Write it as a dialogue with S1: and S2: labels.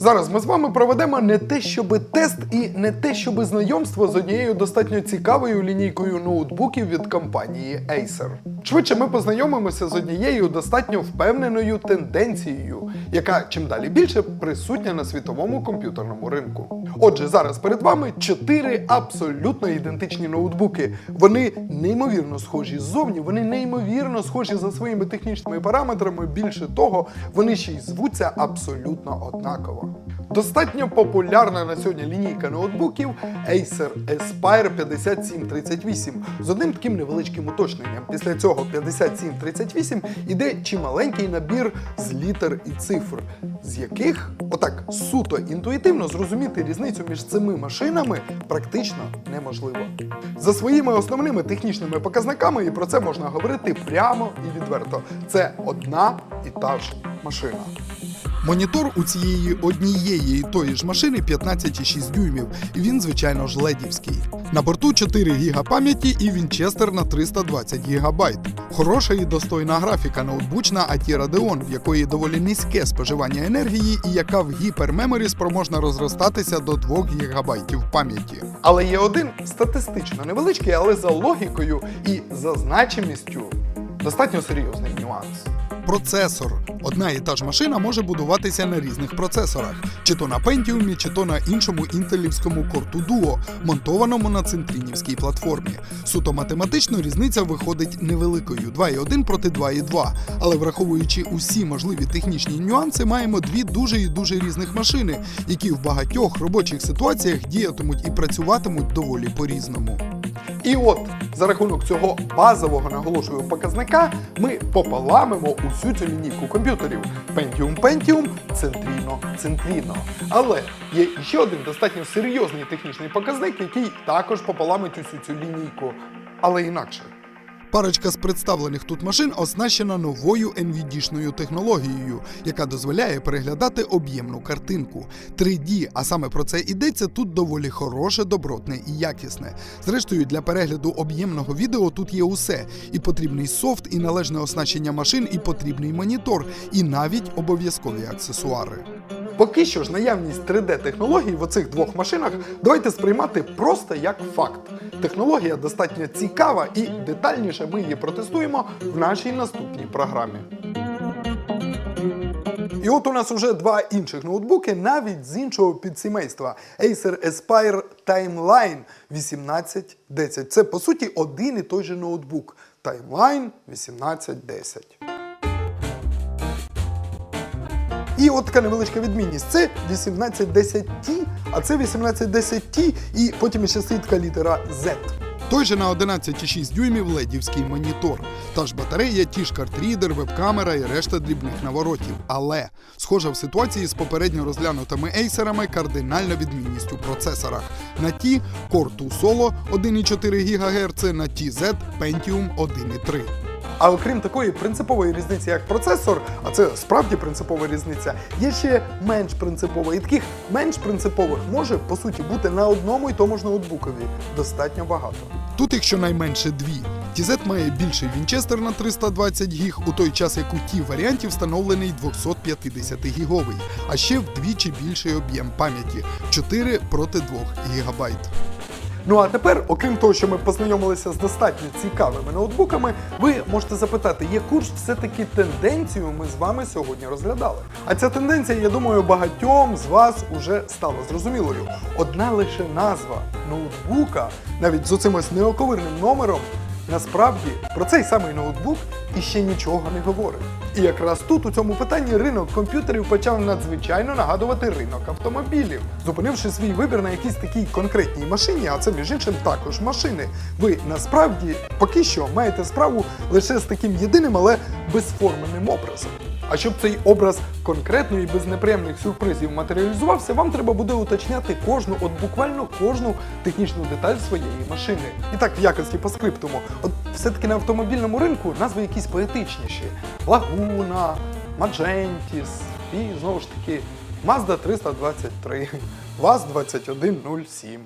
S1: Зараз ми з вами проведемо не те, щоби тест і не те, щоби знайомство з однією достатньо цікавою лінійкою ноутбуків від компанії Acer. Швидше ми познайомимося з однією достатньо впевненою тенденцією, яка чим далі більше присутня на світовому комп'ютерному ринку. Отже, зараз перед вами чотири абсолютно ідентичні ноутбуки. Вони неймовірно схожі ззовні, вони неймовірно схожі за своїми технічними параметрами. Більше того, вони ще й звуться абсолютно однаково. Достатньо популярна на сьогодні лінійка ноутбуків Acer Aspire 5738 з одним таким невеличким уточненням. Після цього 5738 іде чималенький набір з літер і цифр, з яких отак суто інтуїтивно зрозуміти різницю між цими машинами практично неможливо. За своїми основними технічними показниками, і про це можна говорити прямо і відверто. Це одна і та ж машина. Монітор у цієї однієї і тої ж машини 15,6 дюймів, і він, звичайно ж, ледівський. На борту 4 ГБ пам'яті і Вінчестер на 320 ГБ. Хороша і достойна графіка ноутбучна AT Radeon, в якої доволі низьке споживання енергії і яка в гіпермеморі спроможна розростатися до 2 ГБ пам'яті. Але є один статистично невеличкий, але за логікою і за значимістю достатньо серйозний нюанс. Процесор. Одна і та ж машина може будуватися на різних процесорах, чи то на Pentium, чи то на іншому інтелівському корту Duo, монтованому на центрінівській платформі. Суто математично різниця виходить невеликою 2,1 проти 2,2. Але враховуючи усі можливі технічні нюанси, маємо дві дуже і дуже різних машини, які в багатьох робочих ситуаціях діятимуть і працюватимуть доволі по-різному. І от за рахунок цього базового наголошую показника ми пополамимо усю цю лінійку комп'ютерів Pentium Pentium, Centrino Centrino. Але є ще один достатньо серйозний технічний показник, який також пополамить усю цю лінійку, але інакше. Парочка з представлених тут машин оснащена новою NVIDIA-шною технологією, яка дозволяє переглядати об'ємну картинку. 3D, а саме про це йдеться тут доволі хороше, добротне і якісне. Зрештою, для перегляду об'ємного відео тут є усе: і потрібний софт, і належне оснащення машин, і потрібний монітор, і навіть обов'язкові аксесуари. Поки що ж наявність 3D-технологій в оцих двох машинах давайте сприймати просто як факт. Технологія достатньо цікава і детальніше ми її протестуємо в нашій наступній програмі. І от у нас уже два інших ноутбуки, навіть з іншого підсімейства Acer Aspire Timeline 1810. Це по суті один і той же ноутбук. Timeline 1810. І от така невеличка відмінність. Це 1810T, а це 1810T, і потім ще така літера Z. Той же на 11,6 дюймів ледівський монітор. Та ж батарея, ті ж картрідер, веб-камера і решта дрібних наворотів. Але схожа в ситуації з попередньо розглянутими ейсерами кардинальна відмінність у процесорах. На ті Core 2 Solo 1,4 ГГц, на ті Z Pentium 1,3. А окрім такої принципової різниці, як процесор, а це справді принципова різниця, є ще менш принципова. І таких менш принципових може по суті бути на одному і тому ж ноутбукові достатньо багато. Тут їх щонайменше дві. TZ має більший Вінчестер на 320 гіг, у той час як у ті варіанті встановлений 250 гіговий, а ще вдвічі більший об'єм пам'яті 4 проти 2 гігабайт. Ну а тепер, окрім того, що ми познайомилися з достатньо цікавими ноутбуками, ви можете запитати, яку ж все-таки тенденцію ми з вами сьогодні розглядали. А ця тенденція, я думаю, багатьом з вас уже стала зрозумілою. Одна лише назва ноутбука, навіть з оцим ось неоковирним номером, насправді про цей самий ноутбук іще нічого не говорить. І якраз тут у цьому питанні ринок комп'ютерів почав надзвичайно нагадувати ринок автомобілів, зупинивши свій вибір на якійсь такій конкретній машині, а це між іншим також машини. Ви насправді поки що маєте справу лише з таким єдиним, але безформеним образом. А щоб цей образ конкретно і без неприємних сюрпризів матеріалізувався, вам треба буде уточняти кожну, от буквально кожну технічну деталь своєї машини. І так, в якості по скриптуму, от все-таки на автомобільному ринку назви якісь поетичніші: Лагуна, Маджентіс і знову ж таки Mazda 323, ВАЗ 2107.